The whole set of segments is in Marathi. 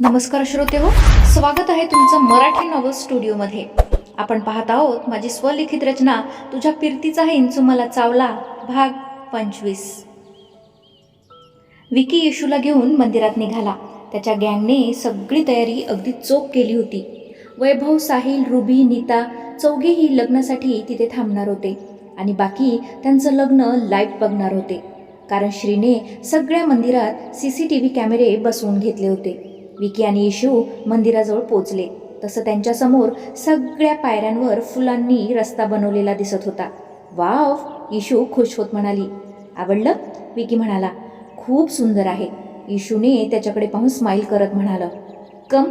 नमस्कार श्रोते हो स्वागत आहे तुमचं मराठी नॉवल स्टुडिओमध्ये आपण पाहत आहोत माझी स्वलिखित रचना तुझ्या पिरतीचा हिंचू मला चावला भाग पंचवीस. विकी येशूला घेऊन मंदिरात निघाला. त्याच्या गँगने सगळी तयारी अगदी चोख केली होती. वैभव साहिल रुबी नीता चौघेही लग्नासाठी तिथे थांबणार होते. आणि बाकी त्यांचं लग्न लाईव्ह बघणार होते. कारण श्रीने सगळ्या मंदिरात सी सी टी व्ही कॅमेरे बसवून घेतले होते. विकी आणि येशू मंदिराजवळ पोचले. तसं त्यांच्यासमोर सगळ्या पायऱ्यांवर फुलांनी रस्ता बनवलेला दिसत होता. वाव येशू खुश होत म्हणाली. आवडलं? विकी म्हणाला. खूप सुंदर आहे. येशूने त्याच्याकडे पाहून स्माईल करत म्हणालं. कम.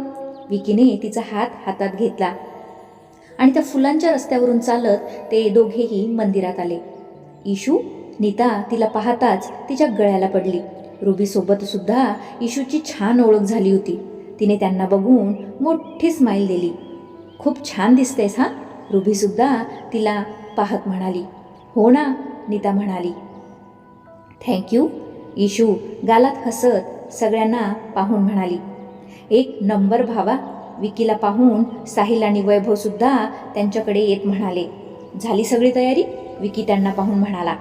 विकीने तिचा हात हातात घेतला आणि त्या फुलांच्या रस्त्यावरून चालत ते दोघेही मंदिरात आले. इशू नीता तिला पाहताच तिच्या गळ्याला पडली. रुबीसोबत सुद्धा इशूची छान ओळख झाली होती. तिने त्यांना बघून मोठी स्माईल दिली. खूप छान दिसतेस हा? रुबीसुद्धा तिला पाहत म्हणाली. हो ना नीता म्हणाली. थँक्यू इशू गालात हसत सगळ्यांना पाहून म्हणाली. एक नंबर भावा विकीला पाहून साहिल आणि वैभवसुद्धा त्यांच्याकडे येत म्हणाले. झाली सगळी तयारी? विकी त्यांना पाहून म्हणाला.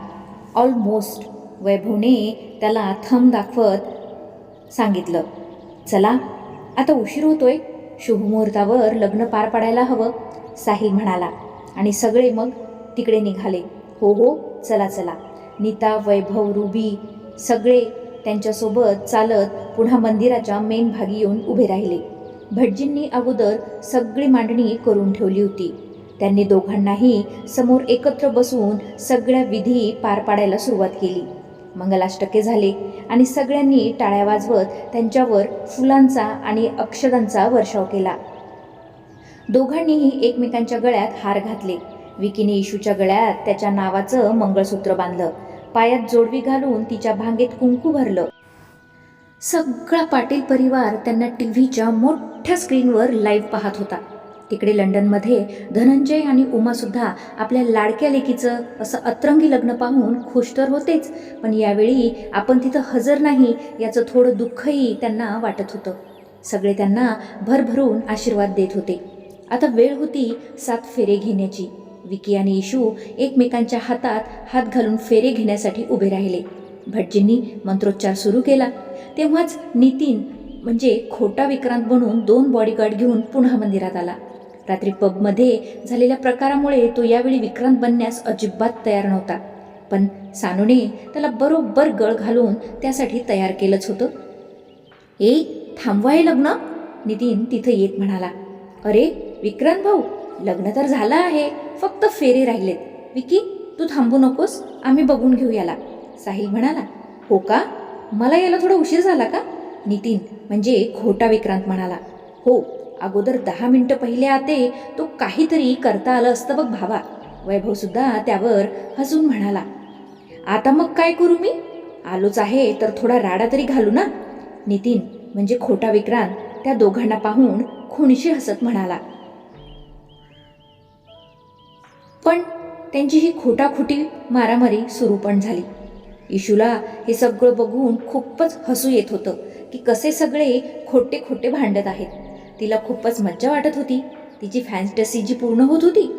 ऑलमोस्ट वैभवने त्याला थंब दाखवत सांगितलं चला आता उशीर होतोय. शुभमुहूर्तावर लग्न पार पाडायला हवं साहिल म्हणाला. आणि सगळे मग तिकडे निघाले. हो हो चला चला. नीता वैभव रुबी सगळे त्यांच्यासोबत चालत पुन्हा मंदिराच्या मेन भागी येऊन उभे राहिले. भटजींनी अगोदर सगळी मांडणी करून ठेवली होती. त्यांनी दोघांनाही समोर एकत्र बसवून सगळ्या विधी पार पाडायला सुरुवात केली. मंगलाष्टके झाले आणि सगळ्यांनी टाळ्या वाजवत त्यांच्यावर फुलांचा आणि अक्षदांचा वर्षाव केला. दोघांनीही एकमेकांच्या गळ्यात हार घातले. विकीने इशूच्या गळ्यात त्याच्या नावाचं मंगळसूत्र बांधलं. पायात जोडवी घालून तिच्या भांगेत कुंकू भरलं. सगळा पाटील परिवार त्यांना टी व्हीच्या मोठ्या स्क्रीनवर लाईव्ह पाहत होता. तिकडे लंडनमध्ये धनंजय आणि उमासुद्धा आपल्या लाडक्या लेकीचं असं अतरंगी लग्न पाहून खुश तर होतेच पण यावेळी आपण तिथं हजर नाही याचं थोडं दुःखही त्यांना वाटत होतं. सगळे त्यांना भरभरून आशीर्वाद देत होते. आता वेळ होती सात फेरे घेण्याची. विकी आणि इशू एकमेकांच्या हातात हात घालून फेरे घेण्यासाठी उभे राहिले. भटजींनी मंत्रोच्चार सुरू केला. तेव्हाच नितीन म्हणजे खोटा विक्रांत बनून दोन बॉडीगार्ड घेऊन पुन्हा मंदिरात आला. रात्री पबमध्ये झालेल्या प्रकारामुळे तो यावेळी विक्रांत बनण्यास अजिबात तयार नव्हता. पण सानूने त्याला बरोबर गळ घालून त्यासाठी तयार केलंच होतं. ए थांबवा हे लग्न नितीन तिथं येत म्हणाला. अरे विक्रांत भाऊ लग्न तर झालं आहे फक्त फेरे राहिलेत. विकी तू थांबू नकोस आम्ही बघून घेऊ याला. साहिल म्हणाला. हो का? मला याला थोडा उशीर झाला का? नितीन म्हणजे खोटा विक्रांत म्हणाला. हो अगोदर दहा मिनटं पहिले आते तो काहीतरी करता आलं असतं बघ भावा. वैभव सुद्धा त्यावर हसून म्हणाला आता मग काय करू मी? आलोच आहे तर थोडा राडा तरी घालू ना. नितीन म्हणजे खोटा विक्रांत त्या दोघांना पाहून खुणशी हसत म्हणाला पण त्यांची ही खोटाखोटी मारामारी सुरू पण झाली. इशूला हे सगळं बघून खूपच हसू येत होतं की कसे सगळे खोटे खोटे भांडत आहेत. तिला खूपच मज्जा वाटत होती. तिची फॅन्टसी जी पूर्ण होत होती.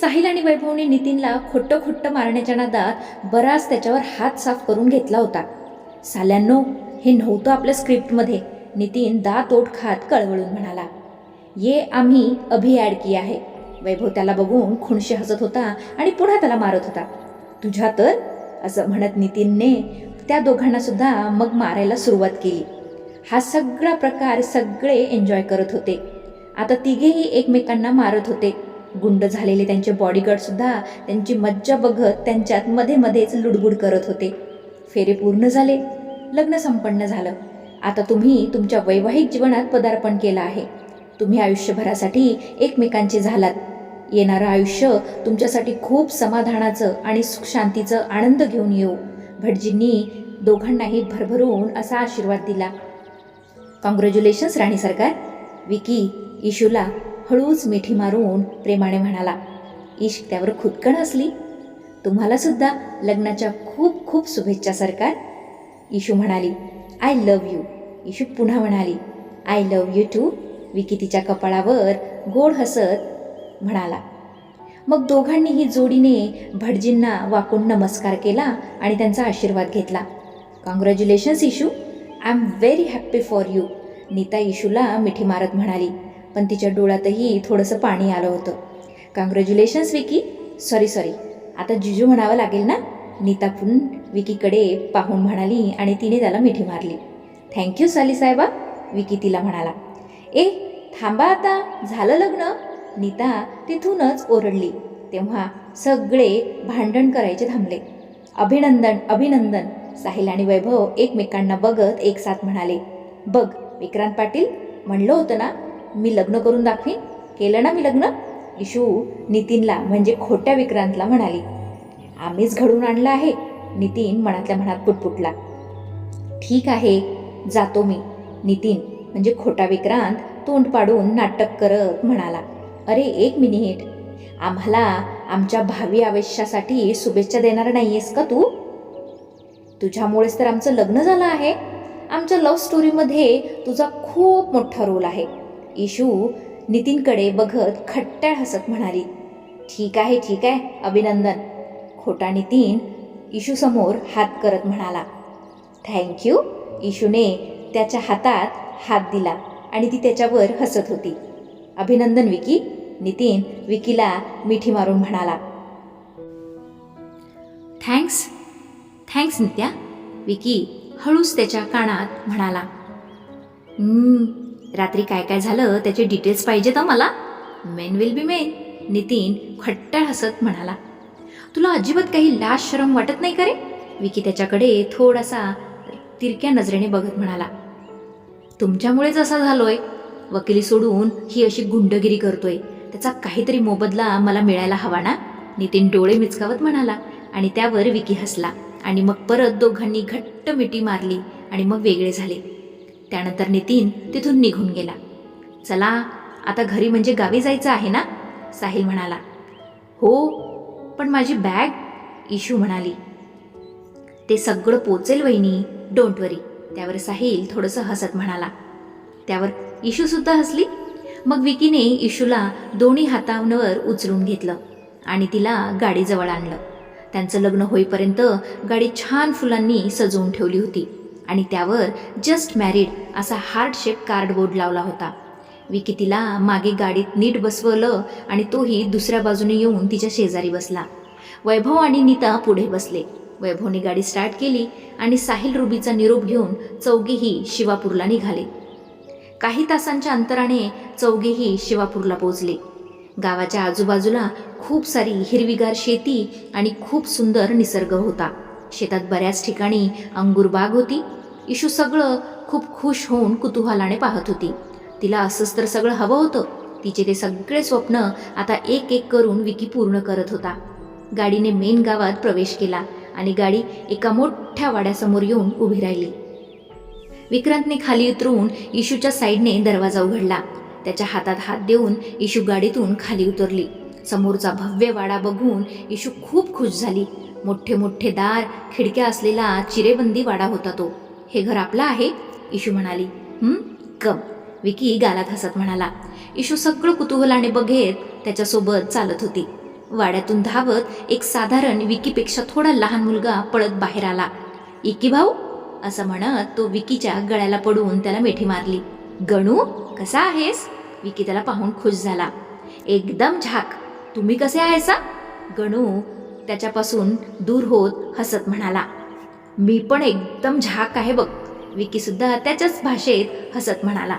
साहिल आणि वैभवने नितीनला खोटं खोटं मारण्याच्या नादात बराच त्याच्यावर हात साफ करून घेतला होता. साल्यांनो हे नव्हतं आपल्या स्क्रिप्टमध्ये नितीन दा तोट खात कळवळून म्हणाला ये आम्ही अभि ॲड की आहे. वैभव त्याला बघून खुणशी हसत होता आणि पुन्हा त्याला मारत होता. तुझ्या तर? असं म्हणत नितीनने त्या दोघांनासुद्धा मग मारायला सुरुवात केली. हा सगळा प्रकार सगळे एन्जॉय करत होते. आता तिघेही एकमेकांना मारत होते. गुंड झालेले त्यांचे बॉडीगार्डसुद्धा त्यांची मज्जा बघत त्यांच्यात मध्ये मध्येच लुडबुड करत होते. फेरे पूर्ण झाले. लग्न संपन्न झालं. आता तुम्ही तुमच्या वैवाहिक जीवनात पदार्पण केलं आहे. तुम्ही आयुष्यभरासाठी एकमेकांचे झालात. येणारं आयुष्य तुमच्यासाठी खूप समाधानाचं आणि सुख शांतीचं आनंद घेऊन येऊ. भटजींनी दोघांनाही भरभरून असा आशीर्वाद दिला. कॉंग्रॅच्युलेशन्स राणी सरकार. विकी इशूला हळूच मिठी मारून प्रेमाने म्हणाला इश त्यावर खुदकण असली. तुम्हालासुद्धा लग्नाच्या खूप खूप शुभेच्छा सरकार. इशू म्हणाली आय लव्ह यू इशू पुन्हा म्हणाली I love you too Vicky तिच्या कपाळावर गोड हसत म्हणाला. मग दोघांनीही जोडीने भटजींना वाकून नमस्कार केला आणि त्यांचा आशीर्वाद घेतला. Congratulations Ishu I am very happy for you Nita इशूला मिठी मारत म्हणाली. पण तिच्या डोळ्यातही थोडंसं पाणी आलं होतं. कॉंग्रॅच्युलेशन्स विकी सॉरी सॉरी आता जिजू म्हणावं लागेल ना? नीता पण विकीकडे पाहून म्हणाली आणि तिने त्याला मिठी मारली. थँक्यू साली साहेबा विकी तिला म्हणाला. ए थांबा आता. झालं लग्न? नीता तिथूनच ओरडली. तेव्हा सगळे भांडण करायचे थांबले. अभिनंदन अभिनंदन. साहिल आणि वैभव एकमेकांना बघत एक साथ म्हणाले बघ विक्रांत पाटील म्हणलं होतं ना मी लग्न करून दाखवीन. केलं ना मी लग्न? इशू नितीनला म्हणजे खोट्या विक्रांतला म्हणाली आम्हीच घडून आणलं आहे. नितीन मनातल्या मनात पुटपुटला ठीक आहे जातो मी. नितीन म्हणजे खोटा विक्रांत तोंड पाडून नाटक करत म्हणाला अरे एक मिनिट. आम्हाला आमच्या भावी आयुष्यासाठी शुभेच्छा देणार नाहीयेस का तू? तुझ्यामुळेच तर आमचं लग्न झालं आहे. आमच्या लव्ह स्टोरीमध्ये तुझा खूप मोठा रोल आहे. इशू नितीनकडे बघत खट्ट्याळ हसत म्हणाली ठीक आहे ठीक आहे अभिनंदन. खोटा नितीन इशूसमोर हात करत म्हणाला थँक्यू इशूने त्याच्या हातात हात दिला आणि ती त्याच्यावर हसत होती. अभिनंदन विकी. नितीन विकीला मिठी मारून म्हणाला थँक्स थँक्स नित्या. विकी हळूच त्याच्या कानात म्हणाला रात्री काय काय झालं त्याचे डिटेल्स पाहिजेत हं मला. Men will be men Nitin खट्ट्याळ हसत म्हणाला तुला अजिबात काही लाज शरम वाटत नाही का रे? विकी त्याच्याकडे थोडासा तिरक्या नजरेने बघत म्हणाला तुमच्यामुळेच असा झालोय. वकिली सोडून ही अशी गुंडगिरी करतोय. त्याचा काहीतरी मोबदला मला मिळायला हवा ना? नितीन डोळे मिचकावत म्हणाला आणि त्यावर विकी हसला आणि मग परत दोघांनी घट्ट मिठी मारली आणि मग वेगळे झाले. त्यानंतर नितीन तिथून निघून गेला. चला आता घरी म्हणजे गावी जायचं आहे ना? साहिल म्हणाला. हो पण माझी बॅग इशू म्हणाली. ते सगळं पोचेल वहिनी डोंट वरी त्यावर साहिल थोडंसं हसत म्हणाला. त्यावर इशूसुद्धा हसली. मग विकीने इशूला दोन्ही हातांवर उचलून घेतलं आणि तिला गाडीजवळ आणलं. त्यांचं लग्न होईपर्यंत गाडी छान फुलांनी सजवून ठेवली होती. आणि त्यावर जस्ट मॅरिड असा हार्ट शेप कार्डबोर्ड लावला होता. विकी तिला मागे गाडीत नीट बसवलं आणि तोही दुसऱ्या बाजूने येऊन तिच्या शेजारी बसला. वैभव आणि नीता पुढे बसले. वैभवने गाडी स्टार्ट केली आणि साहिल रुबीचा निरोप घेऊन चौघेही शिवापूरला निघाले. काही तासांच्या अंतराने चौघेही शिवापूरला पोहोचले. गावाच्या आजूबाजूला खूप सारी हिरवीगार शेती आणि खूप सुंदर निसर्ग होता. शेतात बऱ्याच ठिकाणी अंगूर बाग होती. इशू सगळं खूप खुश होऊन कुतूहलाने पाहत होती. तिला असंच तर सगळं हवं होतं. तिचे ते सगळे स्वप्न आता एक एक करून विकी पूर्ण करत होता. गाडीने मेन गावात प्रवेश केला आणि गाडी एका मोठ्या वाड्यासमोर येऊन उभी राहिली. विक्रांतने खाली उतरून इशूच्या साईडने दरवाजा उघडला. त्याच्या हातात हात देऊन इशू गाडीतून खाली उतरली. समोरचा भव्य वाडा बघून इशू खूप खुश झाली. मोठे मोठे दार खिडक्या असलेला चिरेबंदी वाडा होता तो. हे घर आपलं आहे? इशू म्हणाली. कम विकी गालात हसत म्हणाला. इशू सगळं कुतूहलाने बघेत त्याच्यासोबत चालत होती. वाड्यातून धावत एक साधारण विकीपेक्षा थोडा लहान मुलगा पळत बाहेर आला. इकी भाऊ असं म्हणत तो विकीच्या गळ्याला पडून त्याला मिठी मारली. गणू कसा आहेस? विकी त्याला पाहून खुश झाला. एकदम झाक. तुम्ही कसे आहेसा गणू त्याच्यापासून दूर होत हसत म्हणाला. मी पण एकदम झाक आहे बघ. विकी सुद्धा त्याच्याच भाषेत हसत म्हणाला.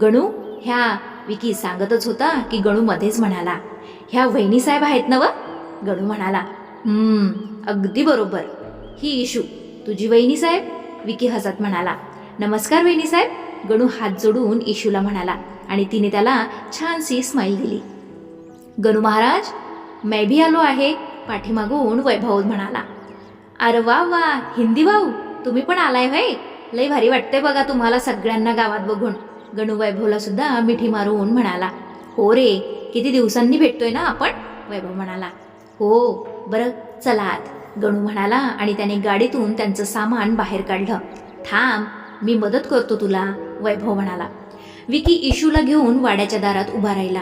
गणू ह्या विकी सांगतच होता की गणू मध्येच म्हणाला. ह्या वहिनी साहेब आहेत ना व गणू म्हणाला. हम्म अगदी बरोबर. ही इशू. तुझी वहिनी साहेब? विकी हसत म्हणाला. नमस्कार वहिनी साहेब. गणू हात जोडून इशूला म्हणाला आणि तिने त्याला छानशी स्माईल दिली. गणू महाराज मै भी आलो आहे पाठीमागून वैभव म्हणाला. अरे वा वा हिंदी भाऊ तुम्ही पण आलाय भाई लय भारी वाटते बघा तुम्हाला सगळ्यांना गावात बघून. गणू वैभवला सुद्धा मिठी मारून म्हणाला. हो रे किती दिवसांनी भेटतोय ना आपण? वैभव म्हणाला. हो बरं चला आत. गणू म्हणाला आणि त्याने गाडीतून त्यांचं सामान बाहेर काढलं. थांब मी मदत करतो तुला वैभव म्हणाला. विकी इशूला घेऊन वाड्याच्या दारात उभा राहिला.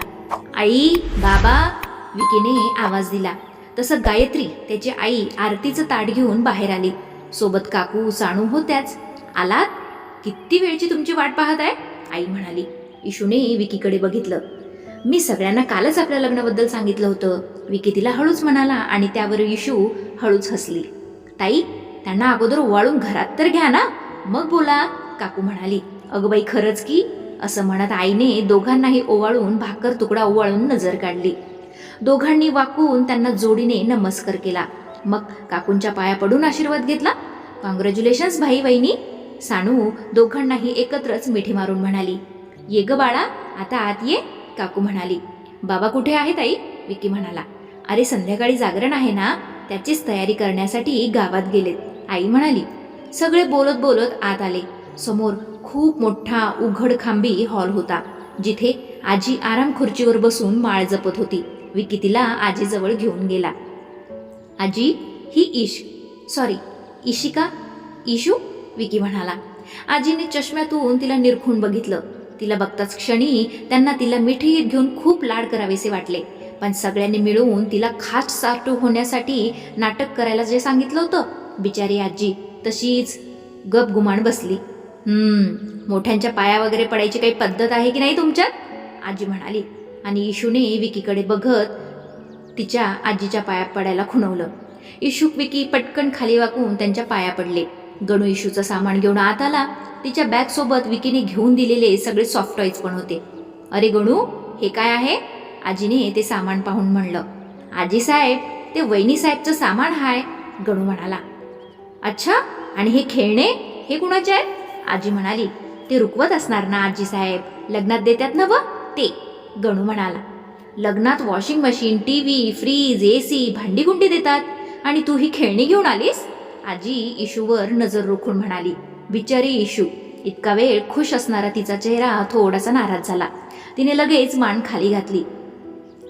आई बाबा विकीने आवाज दिला. तसं गायत्री त्याची आई आरतीचं ताट घेऊन बाहेर आली. सोबत काकू साणू होत्याच. आलात? किती वेळची तुमची वाट पाहत आहे? आई म्हणाली. इशूने विकीकडे बघितलं. मी सगळ्यांना कालच आपल्या लग्नाबद्दल सांगितलं होतं. विकी तिला हळूच म्हणाला आणि त्यावर इशू हळूच हसली. ताई त्यांना अगोदर ओवाळून घरात तर घ्या ना. मग बोला काकू म्हणाली अगं बाई खरंच की? असं म्हणत आईने दोघांनाही ओवाळून भाकर तुकडा ओवाळून नजर काढली. दोघांनी वाकून त्यांना जोडीने नमस्कार केला. मग काकूंच्या पाया पडून आशीर्वाद घेतला? कॉंग्रॅच्युलेशन्स भाई वहिनी. सानू दोघांनाही एकत्रच मिठी मारून म्हणाली. ये ग बाळा आता आत ये काकू म्हणाली. बाबा कुठे आहेत आई? विकी म्हणाला. अरे संध्याकाळी जागरण आहे ना त्याचीच तयारी करण्यासाठी गावात गेलेत आई म्हणाली. सगळे बोलत बोलत आत आले. समोर खूप मोठा उघड खांबी हॉल होता जिथे आजी आराम खुर्चीवर बसून माळ जपत होती. विकी तिला आजीजवळ घेऊन गेला. आजी ही ईश सॉरी इशिका इशू विकी म्हणाला. आजीने चष्म्यातून तिला निरखून बघितलं. तिला बघताच क्षणी त्यांना तिला मिठीत घेऊन खूप लाड करावेसे वाटले. पण सगळ्यांनी मिळून तिला खास साटू होण्यासाठी नाटक करायला जे सांगितलं होतं बिचारी आजी. तशीच गप गुमान बसली. हम्म मोठ्यांच्या पाया वगैरे पडायची काही पद्धत आहे की नाही तुमच्यात? आजी म्हणाली. आणि इशूने विकीकडे बघत तिच्या आजीच्या पाया पडायला खुणवलं. इशूक विकी पटकन खाली वाकून त्यांच्या पाया पडले. गणू इशूचं सामान घेऊन आत आला. तिच्या बॅगसोबत विकीने घेऊन दिलेले सगळे सॉफ्ट टॉईज पण होते. अरे गणू हे काय आहे? आजीने ते सामान पाहून म्हणलं. आजी साहेब ते वहिनी साहेबचं सामान हाय गणू म्हणाला. अच्छा आणि हे खेळणे? हे कुणाचे आहेत? आजी म्हणाली ते रुकवत असणार ना आजी साहेब? लग्नात देतात ना व? ते. गणू म्हणाला लग्नात washing machine T V fridge A C भांडीकुंडी देतात. आणि तू ही खेळणी घेऊन आलीस? आजी इशूवर नजर रोखून म्हणाली बिचारी इशू. इतका वेळ खुश असणारा तिचा चेहरा थोडासा नाराज झाला. तिने लगेच मान खाली घातली.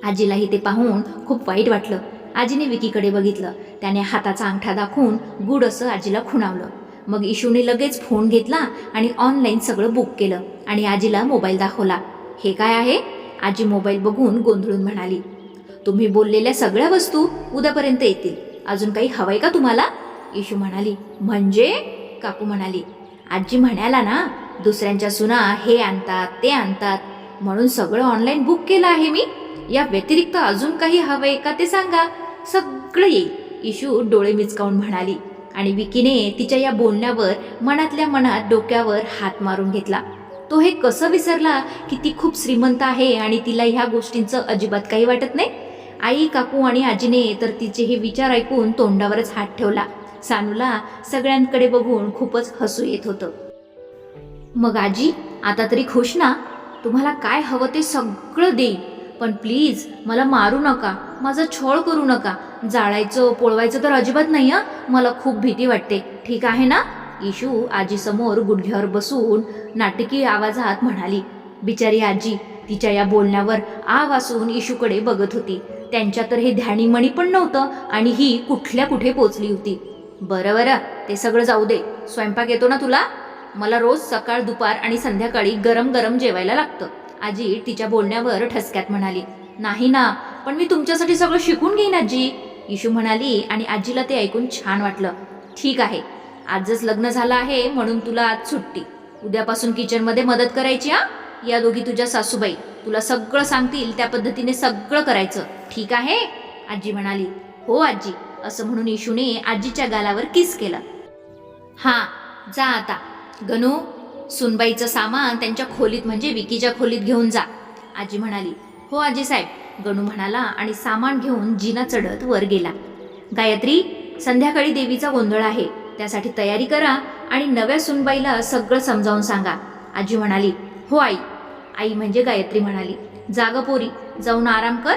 आजीलाही ते पाहून खूप वाईट वाटलं. आजीने विकीकडे बघितलं. त्याने हाताचा अंगठा दाखवून गुड असं आजीला खुणावलं. मग इशूने लगेच फोन घेतला आणि ऑनलाईन सगळं बुक केलं आणि आजीला मोबाईल दाखवला. हे काय आहे? आजी मोबाईल बघून गोंधळून म्हणाली तुम्ही बोललेल्या सगळ्या वस्तू उद्यापर्यंत येतील. अजून काही हवंय का तुम्हाला? इशू म्हणाली म्हणजे? काकू म्हणाली आजी म्हणाला ना दुसऱ्यांच्या सुना हे आणतात ते आणतात. म्हणून सगळं ऑनलाईन बुक केलं आहे मी. या व्यतिरिक्त अजून काही हवंय का ते सांगा. सगळं येईल. इशू डोळे मिचकावून म्हणाली आणि विकीने तिच्या या बोलण्यावर मनातल्या मनात डोक्यावर हात मारून घेतला. तो हे कसं विसरला की ती खूप श्रीमंत आहे आणि तिला ह्या गोष्टींचं अजिबात काही वाटत नाही? आई काकू आणि आजीने तर तिचे हे विचार ऐकून तोंडावरच हात ठेवला. सानूला सगळ्यांकडे बघून खूपच हसू येत होतं. मग आजी आता तरी खुश ना? तुम्हाला काय हवं ते सगळं देईन पण प्लीज मला मारू नका. माझा छळ करू नका. जाळायचं पोळवायचं तर अजिबात नाही हं? मला खूप भीती वाटते. ठीक आहे ना? इशू आजीसमोर गुडघ्यावर बसून नाटकी आवाजात म्हणाली बिचारी आजी तिच्या या बोलण्यावर आ वासून इशूकडे बघत होती. त्यांच्या तर हे ध्यानीमणी पण नव्हतं आणि ही कुठल्या कुठे पोचली होती. बरं बरं. ते सगळं जाऊ दे. स्वयंपाक येतो ना तुला? मला रोज सकाळ दुपार आणि संध्याकाळी गरम गरम जेवायला लागतं. आजी तिच्या बोलण्यावर ठसक्यात म्हणाली नाही ना पण मी तुमच्यासाठी सगळं शिकून घेईन आजी. इशू म्हणाली आणि आजीला ते ऐकून छान वाटलं ठीक आहे आजच लग्न झालं आहे म्हणून तुला आज सुट्टी. उद्यापासून किचनमध्ये मदत करायची हा? या दोघी तुझ्या सासूबाई. तुला सगळं सांगतील त्या पद्धतीने सगळं करायचं. ठीक आहे? आजी म्हणाली हो आजी. असं म्हणून इशूने आजीच्या गालावर किस केलं. हा जा आता. गणू सुनबाईचं सामान त्यांच्या खोलीत म्हणजे विकीच्या खोलीत घेऊन जा. आजी म्हणाली हो आजी साहेब. गणू म्हणाला आणि सामान घेऊन जिना चढत वर गेला. गायत्री संध्याकाळी देवीचा गोंधळ आहे. त्यासाठी तयारी करा आणि नव्या सुनबाईला सगळं समजावून सांगा. आजी म्हणाली हो आई. आई म्हणजे गायत्री म्हणाली जाग पोरी जाऊन आराम कर.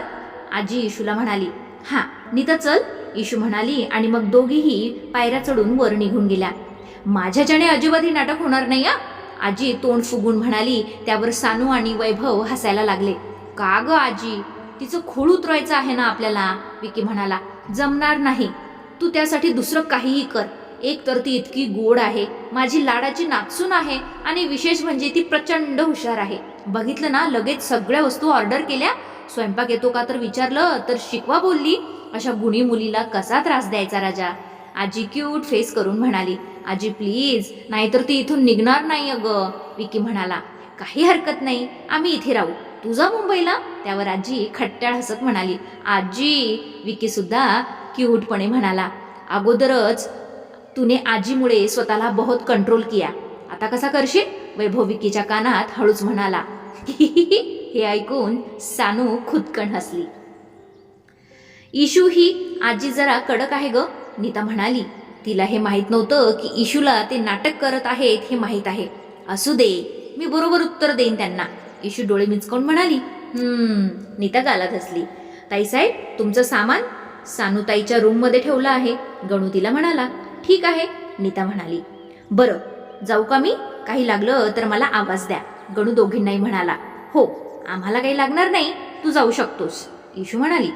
आजी इशूला म्हणाली हा नीता चल. इशू म्हणाली आणि मग दोघीही पायऱ्या चढून वर निघून गेल्या. माझ्याच्याने अजिबात हे नाटक होणार नाही हा. आजी तोंड फुगून म्हणाली त्यावर सानू आणि वैभव हसायला लागले. का ग आजी? तिचं खोळ उतरायचं आहे ना आपल्याला? विकी म्हणाला. जमणार नाही. तू त्यासाठी दुसरं काहीही कर. एक तर ती इतकी गोड आहे. माझी लाडाची नाचून आहे आणि विशेष म्हणजे ती प्रचंड हुशार आहे. बघितलं ना लगेच सगळ्या वस्तू ऑर्डर केल्या. स्वयंपाक येतो का तर विचारलं तर शिकवा बोलली. अशा गुणी मुलीला कसा त्रास द्यायचा राजा? आजी क्यूट फेस करून म्हणाली. आजी प्लीज नाहीतर ती इथून निघणार नाही अगं विकी म्हणाला. काही हरकत नाही आम्ही इथे राहू. तुझा मुंबईला? त्यावर आजी खट्ट्याळ हसत म्हणाली. आजी विकी सुद्धा क्यूटपणे म्हणाला. अगोदरच तुने आजीमुळे स्वतःला बहुत कंट्रोल किया. आता कसा करशील? वैभव विकीच्या कानात हळूच म्हणाला. हे ऐकून सानू खुदकन हसली. इशू ही आजी जरा कडक आहे ग नीता म्हणाली. तिला हे माहीत नव्हतं की इशूला ते नाटक करत आहेत हे माहीत आहे. असू दे मी बरोबर उत्तर देईन त्यांना. इशू डोळे मिचकावून म्हणाली हम्म नीता गालात हसली. ताईसाहेब तुमचं सामान? सानूताईच्या रूममध्ये ठेवलं आहे. गणू तिला म्हणाला ठीक आहे. नीता म्हणाली बरं जाऊ का मी? काही लागलं तर मला आवाज द्या. गणू दोघींनाही म्हणाला हो आम्हाला काही लागणार नाही तू जाऊ शकतोस. इशू म्हणाली.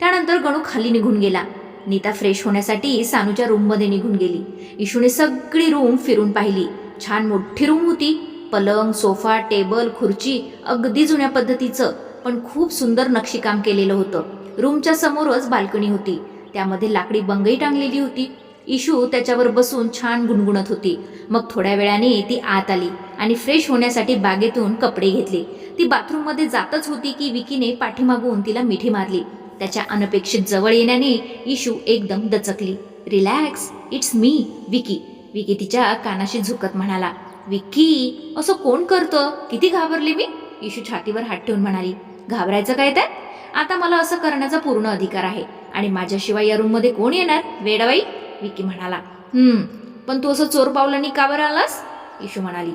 त्यानंतर गणू खाली निघून गेला. नीता फ्रेश होण्यासाठी सानूच्या रूममध्ये निघून गेली. इशूने सगळी रूम फिरून पाहिली. छान मोठी रूम होती. पलंग सोफा टेबल खुर्ची अगदी जुन्या पद्धतीचं पण खूप सुंदर नक्षीकाम केलेलं होतं. रूमच्या समोरच बाल्कनी होती. त्यामध्ये लाकडी बंगई टांगलेली होती. इशू त्याच्यावर बसून छान गुणगुणत होती. मग थोड्या वेळाने ती आत आली आणि फ्रेश होण्यासाठी बागेतून कपडे घेतले. ती बाथरूममध्ये जातच होती की विकीने पाठीमागून तिला मिठी मारली. त्याच्या अनपेक्षित जवळ येण्याने इशू एकदम दचकली. Relax it's me Vicky. Vicky तिच्या कानाशी झुकत म्हणाला. विकी असं कोण करतं? किती घाबरली मी? इशू छातीवर हात ठेवून म्हणाली. घाबरायचं काय त्यात? आता मला असं करण्याचा पूर्ण अधिकार आहे. आणि माझ्याशिवाय या रूममध्ये कोण येणार? वेडाबाई विकी म्हणाला. हम्म पण तू असं चोर पावलांनी का बरं आलास? इशू म्हणाली.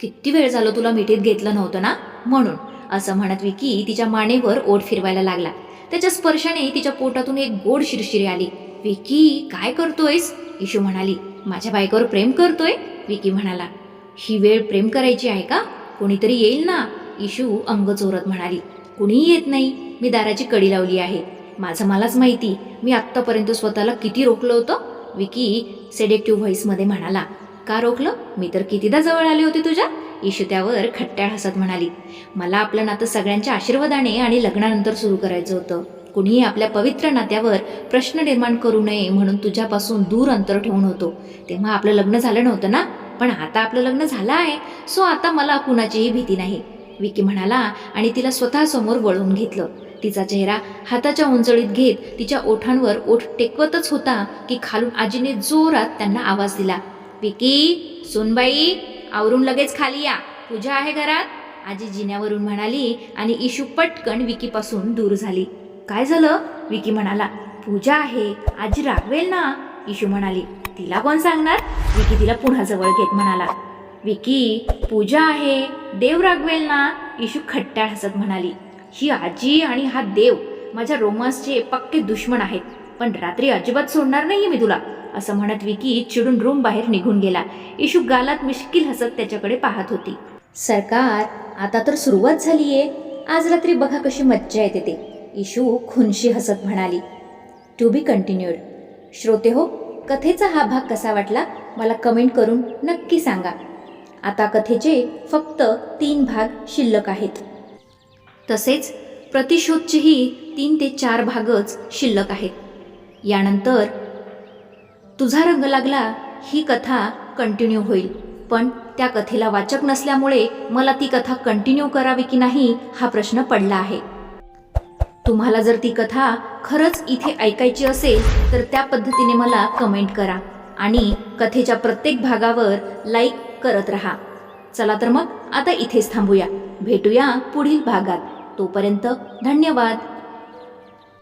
किती वेळ झालं तुला मिठीत घेतलं नव्हतं ना? म्हणून असं म्हणत विकी तिच्या मानेवर ओढ फिरवायला लागला. त्याच्या स्पर्शाने तिच्या पोटातून एक गोड शिरशिरी आली. विकी काय करतोयस? इशू म्हणाली. माझ्या बायकोवर प्रेम करतोय विकी म्हणाला. ही वेळ प्रेम करायची आहे का? कोणीतरी येईल ना इशू अंग चोरत म्हणाली. कुणीही येत नाही. मी दाराची कडी लावली आहे. माझं मलाच माहिती. मी आत्तापर्यंत स्वतःला किती रोखलं होतं? विकी सेडेक्टिव्ह व्हॉइसमध्ये म्हणाला. का रोखलं? मी तर कितीदा जवळ आले होते तुझ्या. इशू त्यावर खट्ट्याळ हसत म्हणाली मला आपलं नातं सगळ्यांच्या आशीर्वादाने आणि लग्नानंतर सुरू करायचं होतं. कुणीही आपल्या पवित्र नात्यावर प्रश्न निर्माण करू नये म्हणून तुझ्यापासून दूर अंतर ठेवून होतो. तेव्हा आपलं लग्न झालं नव्हतं ना? पण आता आपलं लग्न झालं आहे. सो आता मला कुणाचीही भीती नाही. विकी म्हणाला आणि तिला स्वतःसमोर वळवून घेतलं. तिचा चेहरा हाताच्या उंचळीत घेत तिच्या ओठांवर ओठ टेकवतच होता की खालून आजीने जोरात त्यांना आवाज दिला. विकी सुनबाई आवरून लगेच खाली या. पूजा आहे घरात? आजी जिन्यावरून म्हणाली आणि इशू पटकन विकीपासून दूर झाली. काय झालं? विकी म्हणाला पूजा आहे. आजी रागवेल ना. इशू म्हणाली तिला कोण सांगणार? विकी तिला पुन्हा जवळ घेत म्हणाला विकी पूजा आहे. देव रागवेल ना. इशू खट्ट्या हसत म्हणाली ही आजी आणि हा देव माझ्या रोमांसचे पक्के दुश्मन आहेत. पण रात्री अजिबात सोडणार नाहीये मी तुला असं म्हणत विकी चिडून रूम बाहेर निघून गेला. इशू गालात मिश्किल हसत त्याच्याकडे पाहत होती. सरकार आता तर सुरुवात झालीये. आज रात्री बघा कशी मज्जा येते ते. इशू खुनशी हसत म्हणाली. टू बी कंटिन्यूड श्रोते हो कथेचा हा भाग कसा वाटला? मला कमेंट करून नक्की सांगा. आता कथेचे फक्त तीन भाग शिल्लक आहेत. तसेच प्रतिशोधचेही तीन ते चार भागच शिल्लक आहेत. यानंतर तुझा रंग लागला ही कथा कंटिन्यू होईल. पण त्या कथेला वाचक नसल्यामुळे मला ती कथा कंटिन्यू करावी की नाही हा प्रश्न पडला आहे. तुम्हाला जर ती कथा खरंच इथे ऐकायची असेल तर त्या पद्धतीने मला कमेंट करा आणि कथेच्या प्रत्येक भागावर लाईक करत राहा. चला तर मग आता इथेच थांबूया. भेटूया पुढील भागात. तोपर्यंत धन्यवाद.